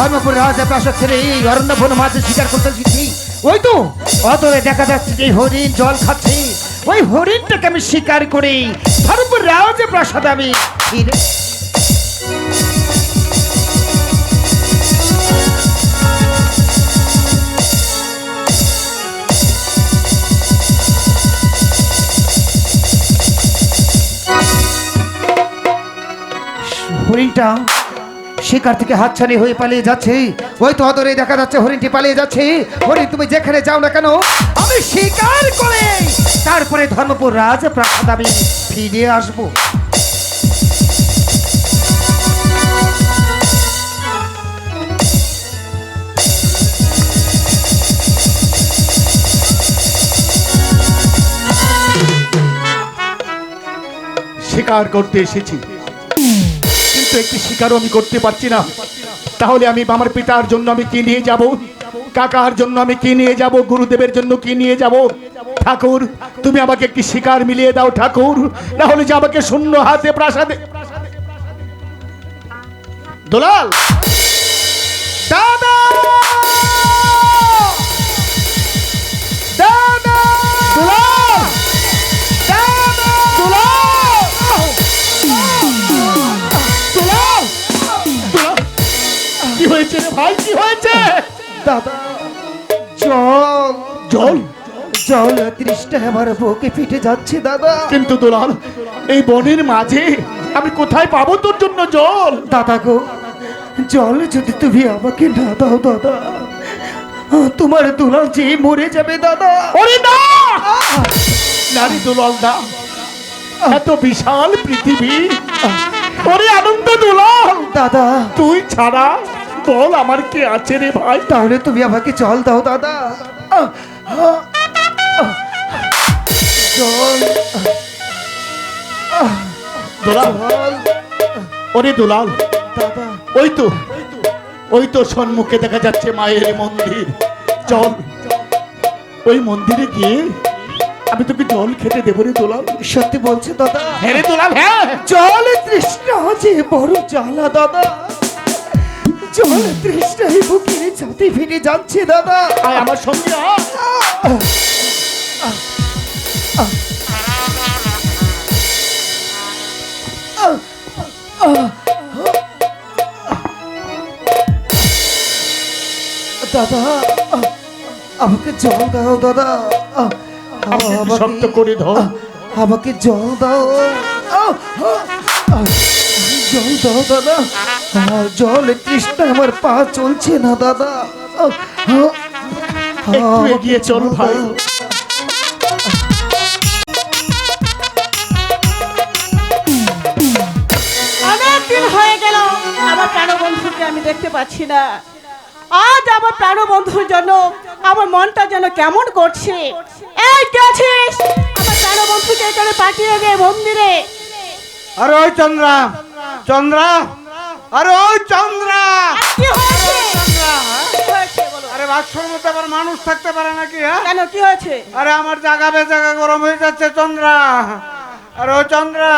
ধর্মপুর রাজা প্রাসাদ ছেড়ে এই অরণ্য মাঝে শিকার করতে শিখছি ওই তো অতরে দেখা যাচ্ছে যে হরিণ জল খাচ্ছে। ওই হরিণটাকে আমি শিকার করে। ধর্মপুর রাজা প্রাসাদ আমি হরিণটা শিকার থেকে হাতছানি হয়ে পালিয়ে যাচ্ছে। ওই তো অদরে দেখা যাচ্ছে, হরিণটি পালিয়ে যাচ্ছে। হরিণ, তুমি যেখানে যাও না কেন? আমি শিকার করে। তারপরে ধর্মপুর রাজ প্রাসাদ আমি ফিরে আসব। শিকার করতে এসেছি। কিন্তু একটি শিকারও আমি করতে পারছি না। তাহলে আমি আমার পিতার জন্য আমি কি নিয়ে যাব? কাকার জন্য আমি কি নিয়ে যাব? গুরুদেবের জন্য কি নিয়ে যাব? ঠাকুর, তুমি আমাকে একটি শিকার মিলিয়ে দাও ঠাকুর। না হলে যে আমাকে শূন্য হাতে প্রাসাদে দোলাল! দাদা! ভাই কি হয়েছে? দাদা জল জল জল তৃষ্ণায় আমার বুকে ফিটে যাচ্ছে দাদা। কিন্তু দুলাল এই বনের মাঝে আমি কোথায় পাবো তোর জন্য জল? দাদা গো জল যদি তুমি আমাকে না দাও দাদা তোমার দুলাল যে মরে যাবে দাদা। ওরে না! নারী দুলাল দা এত বিশাল পৃথিবী। ওরে আনন্দ দুলাল দাদা। তুই ছাড়া বল আমার কে আছে রে ভাই? তাহলে তুমি আমাকে জল দাও দাদা। জল। দুলাল। ওরে দুলাল। দাদা। ওই তো। ওই তো সম্মুখে দেখা যাচ্ছে মায়ের মন্দির। চল ওই মন্দিরে গিয়ে আমি তোকে জল খেতে দেবো রে দোলাল। সত্যি বলছে দাদা? হ্যাঁ রে দোলাল হ্যাঁ। জল তৃষ্ণা আছে বড় জ্বালা দাদা। জল তৃষ্ণায় বুকের ছাতি ফিরে যাচ্ছে দাদা। আয় আমার সঙ্গে আয়। দাদা আমাকে জল দাও দাদা। আমাকে শক্ত করে ধর। আমাকে জল দাও। জল দাও দাদা। আমার জল তৃষ্ণা আমার পা চলছে না দাদা। এগিয়ে চল ভাই। অনেকদিন হয়ে গেল আমার প্রাণবন্ধুকে আমি দেখতে পাচ্ছি না। আজ আমার প্রাণবন্ধুর জন্য আমার মনটা যেন কেমন করছে। এই কে আছিস? আমার প্রাণবন্ধুকে এখানে পাঠিয়ে দে মন্দিরে। আরে ওই চন্দ্রা। চন্দ্রা। আরে ওই চন্দ্রা। কি হয়েছে? কি হয়েছে বলো? আরে বাক্সর মধ্যে আবার মানুষ থাকতে পারে নাকি হ্যাঁ? কেন কি হয়েছে? আরে আমার জায়গা বেজাগা গরম হয়ে যাচ্ছে চন্দ্রা। আরে ও চন্দ্রা।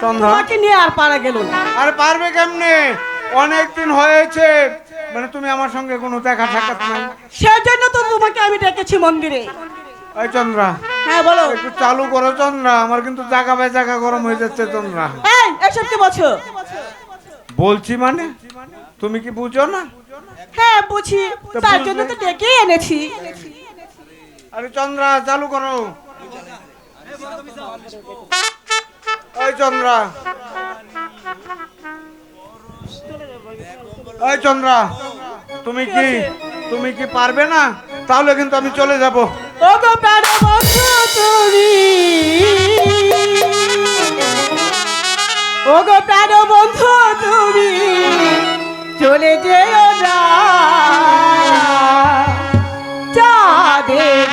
চন্দ্রা। তোমাকে নিয়ে আর পারা গেল না। আরে পারবে কেমনে? অনেক দিন হয়েছে। মানে তুমি আমার সঙ্গে কোনো দেখা সাক্ষাৎ নাই। সেজন্য তো তোমাকে আমি ডেকেছি মন্দিরে। ওই চন্দ্রা। হ্যাঁ বলো। একটু চালু করো চন্দ্রা আমার কিন্তু জায়গা বেজাগা গরম হয়ে যাচ্ছে চন্দ্রা। এই এসব কি বলছো? বলছি মানে? তুমি কি বুঝো না? হ্যাঁ বুঝি। তার জন্য তো ডেকে এনেছি। আরে চন্দ্রা চালু করো। ওই চন্দ্রা। ওই চন্দ্রা তুমি কি তুমি কি পারবে না? তাহলে কিন্তু আমি চলে যাব। ওগো ওগো প্রাণবন্ধু তুমি চলে যেও না। চাঁদের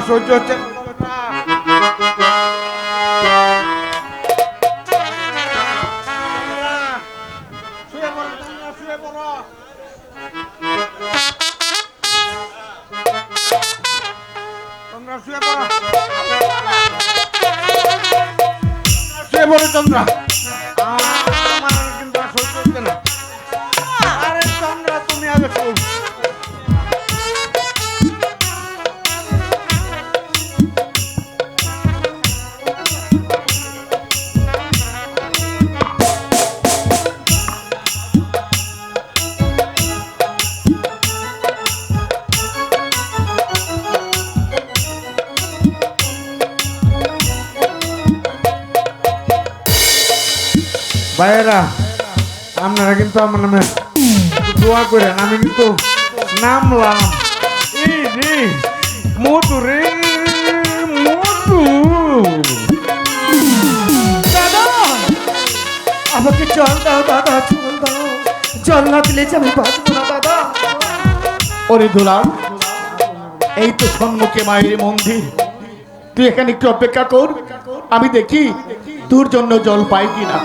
সহ্য হচ্ছে আপনারা কিন্তু আমার নামে দোয়া করেন আমি কিন্তু নামলাম। মধু রে মধু। দাদা আমাকে জল দাও দাদা জল দাও। জল না দিলে যে আমি বাঁচবো না দাদা। ওরে এই তো সম্মুখে মায়ের মন্দির। তুই এখানে একটু অপেক্ষা কর আমি দেখি তোর জন্য জল পাই কিনা।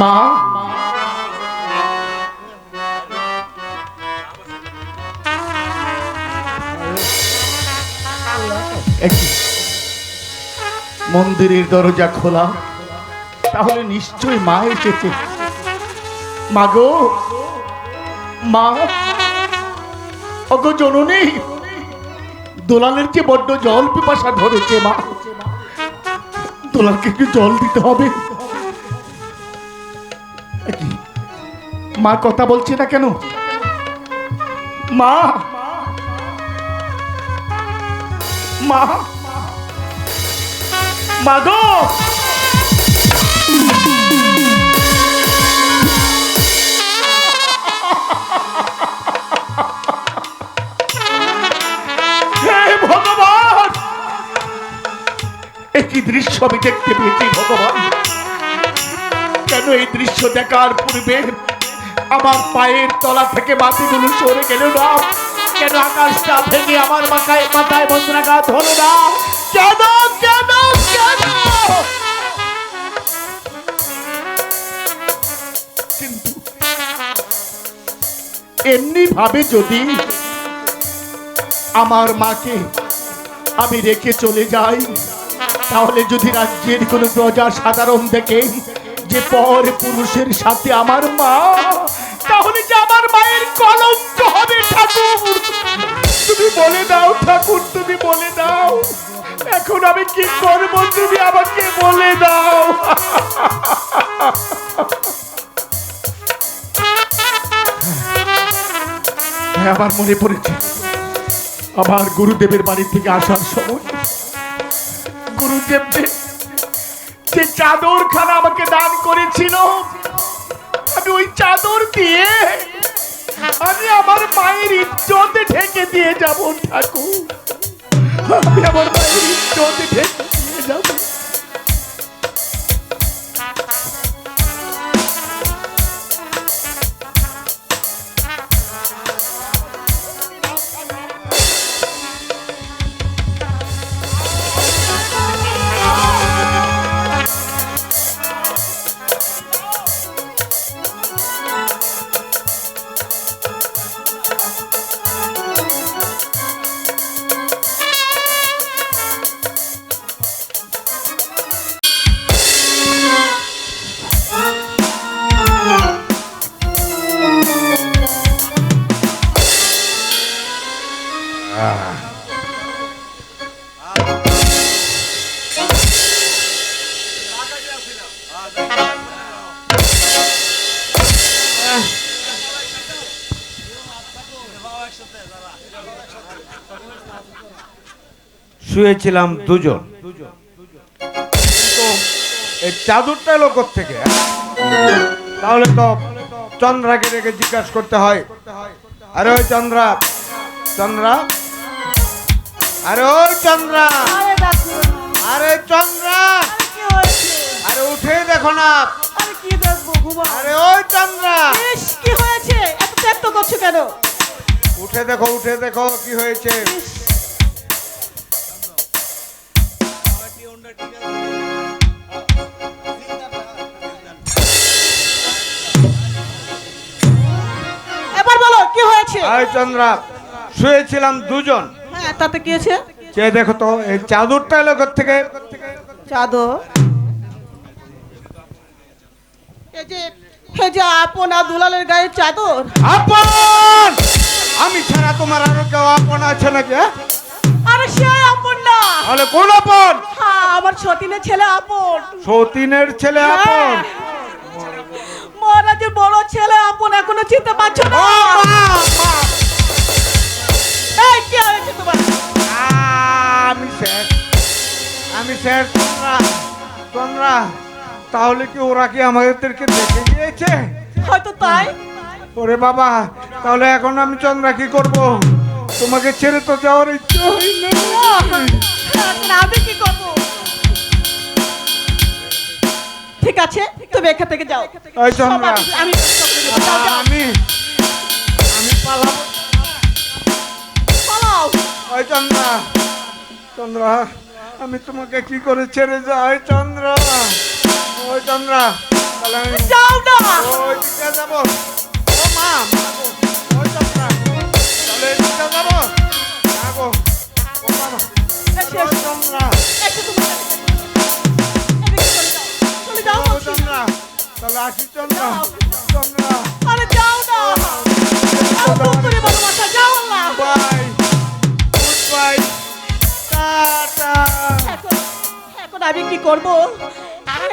মা। মন্দিরের দরজা খোলা, তাহলে নিশ্চয়ই মা এসেছে। মা গো, মা। অগো জননী, দোলালের যে বড্ড জল পিপাসা ধরেছে মা, দোলালকে একটু জল দিতে হবে। মা কথা বলছে না কেন? মা! মা! মা গো! ভগবান! একই দৃশ্য আমি দেখতে পেয়েছি, ভগবান। কেন এই দৃশ্য দেখার পূর্বে আমার পায়ের তলা থেকে মাটিগুলো সরে গেল না। কেন আকাশটা ভেঙে আমার মাথায় মাথায় বস্ত্রাঘাত হলো না? কেন কেন কেন? এমনি ভাবে যদি আমার মাকে আমি রেখে চলে যাই, তাহলে যদি রাজ্যের কোনো প্রজা সাধারণ দেখে যে পর পুরুষের সাথে আমার মা আমার মায়ের কলঙ্ক হবে ঠাকুর তুমি বলে দাও ঠাকুর তুমি বলে দাও। এখন আমি কি করব তুমি আমাকে বলে দাও। হ্যাঁ, আমার মনে পড়েছে। আমার গুরুদেবের বাড়ি থেকে আসার সময় গুরুদেব যে যে চাদর খানা আমাকে দান করেছিল ওই চাদর দিয়ে আমি আমার মায়ের ইজ্জত ঢেকে দিয়ে যাব ঠাকুর। আমি আমার মায়ের ইজ্জত ঢেকে দিয়ে যাব। শুয়েছিলাম দুজন। এই চাদরটা এলো থেকে তাহলে তো চন্দ্রাকে রেখে জিজ্ঞাসা করতে হয়। আরে ওই চন্দ্রা চন্দ্রা আরে ওই চন্দ্রা আরে চন্দ্রা আরে উঠে দেখো না। দেখব আরে ওই চন্দ্রা। কি হয়েছে? উঠে দেখো উঠে দেখো কি হয়েছে? চন্দ্রা শুয়েছিলাম দুজন। হ্যাঁ তাতে কি হয়েছে? কে দেখো তো এই চাদরটা এলো থেকে? চাদর। এই যে যে আপনা দুলালের গায়ে চাদর। আপন! আমি ছাড়া তোমার আরও কেউ আপন আছে নাকি হ্যাঁ? আরে সে আপন না। তাহলে কোন আপন? হ্যাঁ আমার সতীনের ছেলে আপন। সতীনের ছেলে আপন? হ্যাঁ। মহারাজের বড় ছেলে আপন এখনও চিনতে পারছ না। এই কি হয়েছে তোমার? আমি শেষ আমি শেষ তোমরা তোমরা তাহলে কি ওরা কি আমাদেরকে দেখে গিয়েছে? হয়তো তাই। ওরে বাবা তাহলে এখন আমি চন্দ্রা কি করব? তোমাকে ছেড়ে তো যাওয়ার ইচ্ছে এখন আমি কি করব? ঠিক আছে? তুমি এখান থেকে যাও। আমি- আমি। আমি পালাবো। পালাও। ওই চন্দ্রা চন্দ্রা আমি তোমাকে কি করে ছেড়ে যাই চন্দ্রা? ওই চন্দ্রা তাহলে আমি যাও না। ওই দিকে যাব। ও মা মা ওই চন্দ্রা তাহলে দিকে যাব। গো ও। চন্দ্রা। আরে যাও না। আরও করে যাও না। বাই গুড বাই টাটা এখন এখন আমি কি করব?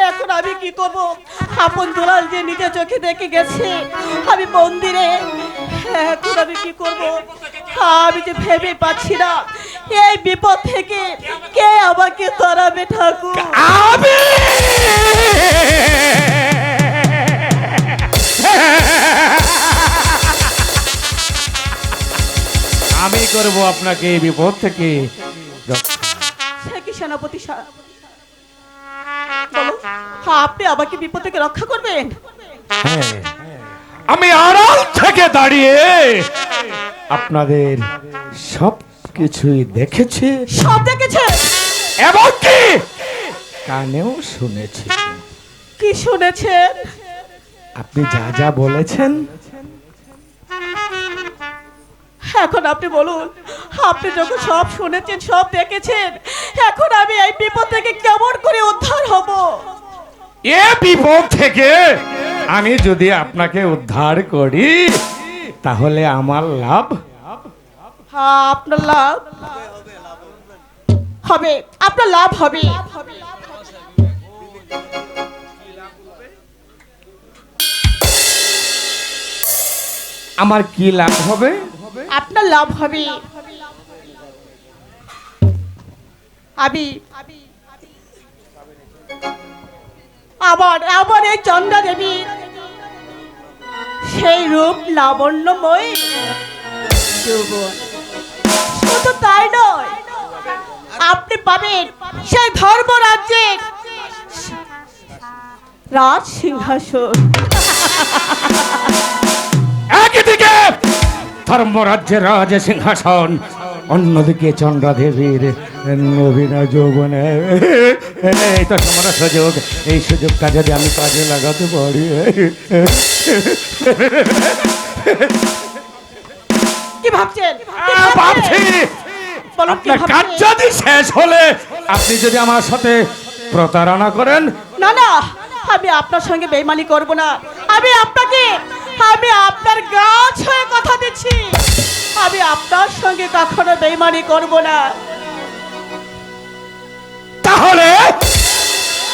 এখন আমি কি করব? আপন দুলাল যে নিজে চোখে দেখে গেছে আমি মন্দিরে। এখন আমি কি করব? আমি যে ভেবে পাচ্ছি না। এই বিপদ থেকে কে আমাকে তরাবে ঠাকুর? আমি! আমি করব আপনাকে এই বিপদ থেকে কি সেনাপতি হ্যাঁ আপনি আমাকে বিপদ থেকে রক্ষা করবেন? হ্যাঁ। আমি আড়াল থেকে দাঁড়িয়ে আপনাদের সব কিছুই দেখেছি। সব দেখেছে? এমনকি কানেও শুনেছি। কি শুনেছেন? আপনি যা যা বলেছেন। এখন আপনি বলুন আপনি যখন সব শুনেছেন সব দেখেছেন এখন আমি এই বিপদ থেকে কেমন করে উদ্ধার হব? এ বিপদ থেকে আমি যদি আপনাকে উদ্ধার করি তাহলে আমার লাভ? হ্যাঁ আপনার লাভ হবে আপনার লাভ হবে। আমার কি লাভ হবে? আপনার লাভ হবে। আমি আবার আবার এই চন্দ্রা দেবী সেই রূপ লাবণ্যময়। শুধু তাই নয়, আপনি পাবেন সেই ধর্মরাজ্যের রাজ সিংহাসন। ধর্মরাজ্যের রাজ সিংহাসন। অন্যদিকে চন্দ্রা দেবীর নবীন যৌবনে। এই তো আমার সুযোগ এই সুযোগটা যদি আমি কাজে লাগাতে পারি। কি ভাবছেন? ভাবছি। কাজ যদি শেষ হলে আপনি যদি আমার সাথে প্রতারণা করেন। না না আমি আপনার সঙ্গে বেইমানি করব না। আমি আপনাকে আমি আপনার গাছ হয়ে কথা দিচ্ছি। আমি আপনার সঙ্গে কখনো বেইমানি করব না। তাহলে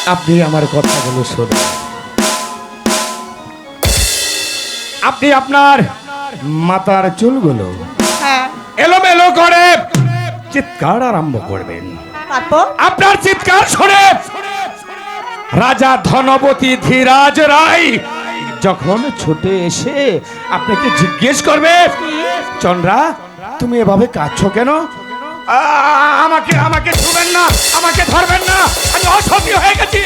আপনি আমার কথাগুলো শুনুন। আপনি আপনার মাথার চুলগুলো হ্যাঁ। এলোমেলো করে চিৎকার আরম্ভ করবেন। আপনার চিৎকার শুনে রাজা ধনপতি ধীরাজ রায় যখন ছুটে এসে আপনাকে জিজ্ঞেস করবে চন্দ্রা তুমি এভাবে কাঁদছো কেন? আমাকে আমাকে ছুবেন না আমাকে ধরবেন না আমি অসহ্য হয়ে গেছি।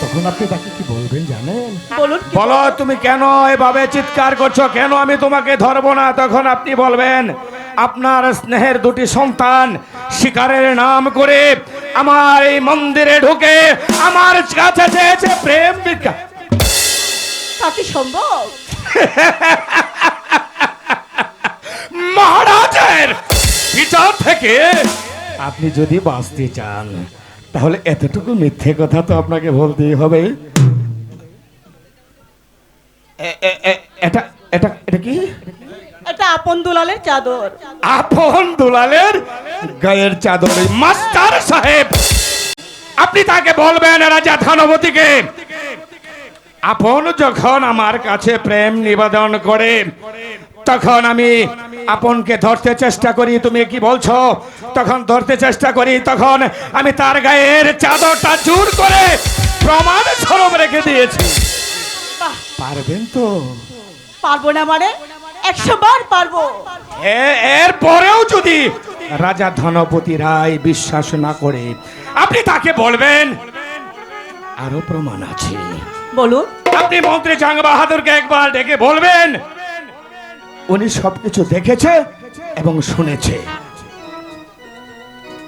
তখন আপনি তাকে কি বলবেন জানেন? বলুন বলো তুমি কেন এভাবে চিৎকার করছ? কেন আমি তোমাকে ধরবো না? তখন আপনি বলবেন আপনার স্নেহের দুটি সন্তান শিকারের নাম করে আমার এই মন্দিরে ঢুকে আমার কাছে চেয়েছে প্রেম ভিক্ষা কি সম্ভব? মহারাজের বিচার থেকে আপনি যদি বাঁচতে চান তাহলে এতটুকু মিথ্যে কথা তো আপনাকে বলতেই হবে। এটা এটা এটা কি? এটা আপন দুলালের চাদর। আপন দুলালের গায়ের চাদর মাস্টার সাহেব। আপনি তাকে বলবেন রাজা ধনবতীকে আপন যখন আমার কাছে প্রেম নিবেদন করে তখন আমি আপনকে ধরতে চেষ্টা করি। তুমি কি বলছো? তখন ধরতে চেষ্টা করি তখন আমি তার গায়ের চাদরটা জোর করে প্রমাণ স্বরূপ রেখে দিয়েছি। পারবেন তো? পারব না মানে? একশো বার পারব। এর পরেও যদি রাজা ধনপতি রায় বিশ্বাস না করে আপনি তাকে বলবেন আরও প্রমাণ আছে। বলুন। আপনি মন্ত্রী জাং বাহাদুরকে একবার ডেকে বলবেন। উনি সবকিছু দেখেছে এবং শুনেছে।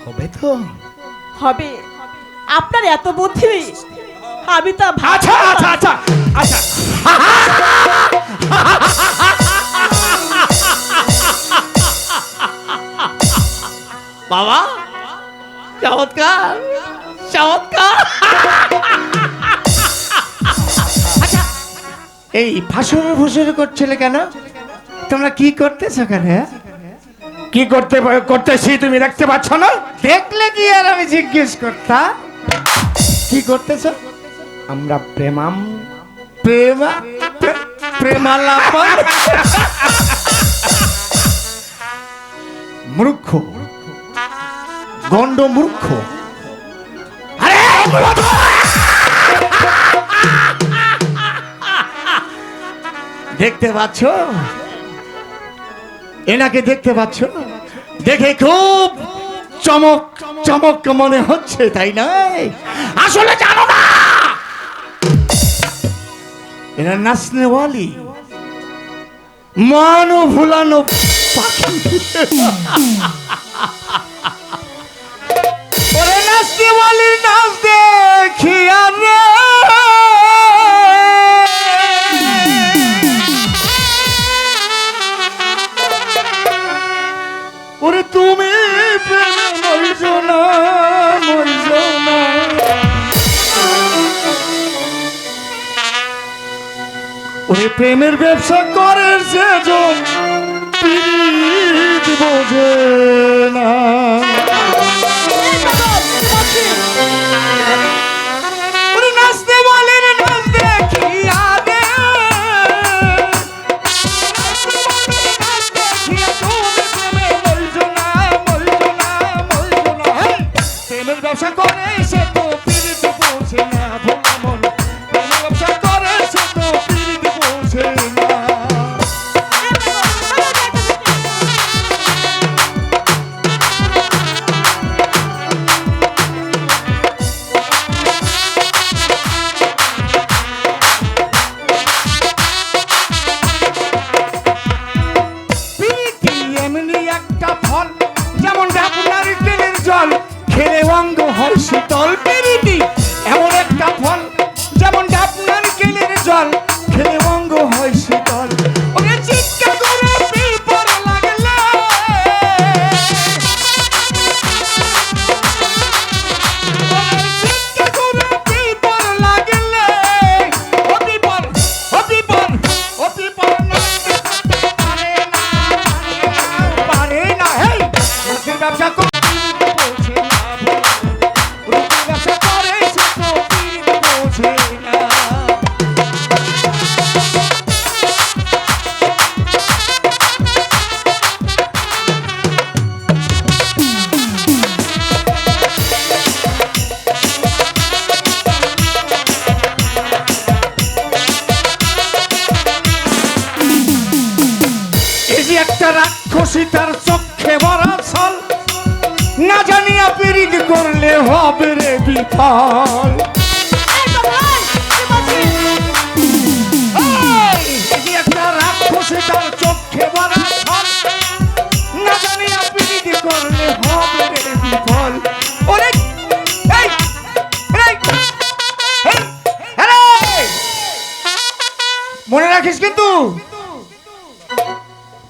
হবে তো? হবে। আপনার এত বুদ্ধি আমি তা আচ্ছা আচ্ছা আচ্ছা আচ্ছা। বাবা চমৎকার চমৎকার। এই ফাঁসুর ফুসুর করছিলে কেন? তোমরা কি করতেছো কেন হ্যাঁ? কি করতে করতেছি তুমি দেখতে পাচ্ছ না? দেখলে কি আর আমি জিজ্ঞেস করতাম? কি করতেছ? আমরা প্রেমাম। প্রেমা প্রে- প্রেমালাপন। মূর্খ। গন্ড মূর্খ। আরে! দেখতে পাচ্ছ? এনাকে দেখতে পাচ্ছ? দেখে খুব চমক চমক মনে হচ্ছে, তাই না? আসলে জানো না! এরা নাচনেওয়ালি মানো ভুলানো পাখি। ওরে নাচনেওয়ালির নাচ দেখিয়া রে। তুমি প্রেমে না মরিস না ওরে প্রেমের ব্যবসা করে সেজন বোঝে না। ব্যবসা করে সে তো পীড়িত পৌঁছে না।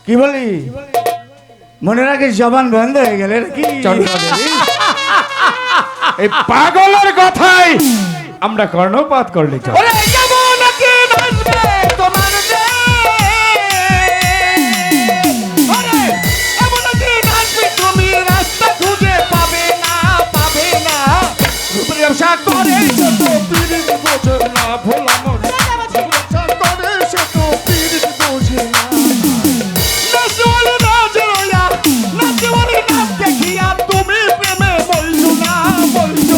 কি বলি? মনে রাখিস জবান বন্ধ হয়ে গেলে কি? এই পাগলের কথাই আমরা কর্ণপাত করলে চল।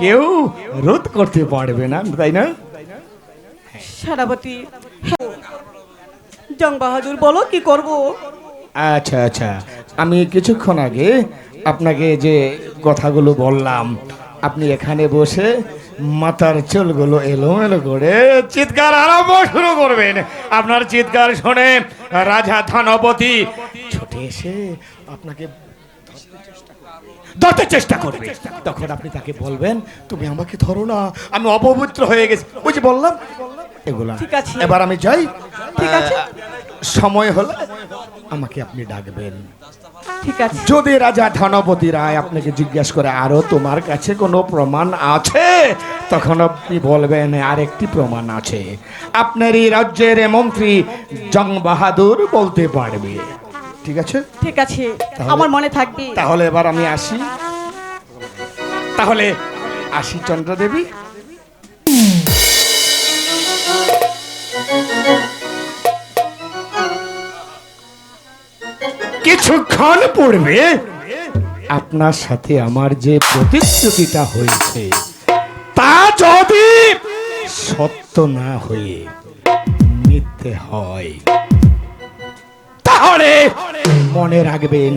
কেউ রোধ করতে পারবে না তাই না? সেনাপতি জং বাহাদুর বলো কি করব? আচ্ছা আচ্ছা। আমি কিছুক্ষণ আগে আপনাকে যে কথাগুলো বললাম আপনি এখানে বসে মাথার চুলগুলো এলোমেলো করে চিৎকার আরম্ভ শুরু করবেন। আপনার চিৎকার শুনে রাজা ধনপতি ছুটে এসে আপনাকে ধরতে চেষ্টা করবে। তখন আপনি তাকে বলবেন তুমি আমাকে ধরো না আমি অপবিত্র হয়ে গেছি। ওই যে বললাম? এগুলা। ঠিক আছে। এবার আমি যাই। ঠিক আছে। সময় হলে আমাকে আপনি ডাকবেন। ঠিক আছে। যদি রাজা ধনপতি রায় আপনাকে জিজ্ঞাসা করে আরও তোমার কাছে কোনো প্রমাণ আছে? তখন আপনি বলবেন আরেকটি প্রমাণ আছে। আপনার এই রাজ্যের মন্ত্রী জং বাহাদুর বলতে পারবে। ঠিক আছে? ঠিক আছে আমার মনে থাকবে। তাহলে এবার আমি আসি। তাহলে আসি চন্দ্রদেবী কিছুক্ষণ পূর্বে আপনার সাথে আমার যে প্রতিশ্রুতিটা হয়েছে তা যদি সত্য না হয়ে মিথ্যে হয় তাহলে মনে রাখবেন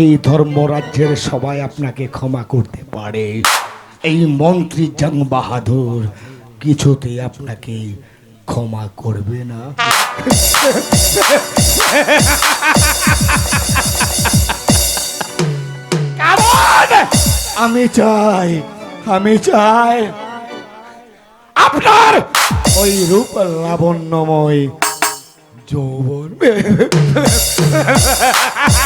এই ধর্মরাজ্যের সবাই আপনাকে ক্ষমা করতে পারে। এই মন্ত্রী জং বাহাদুর কিছুতেই আপনাকে ক্ষমা করবে না। আমি চাই আমি চাই। আপনার ওই রূপ লাবণ্যময় যৌবন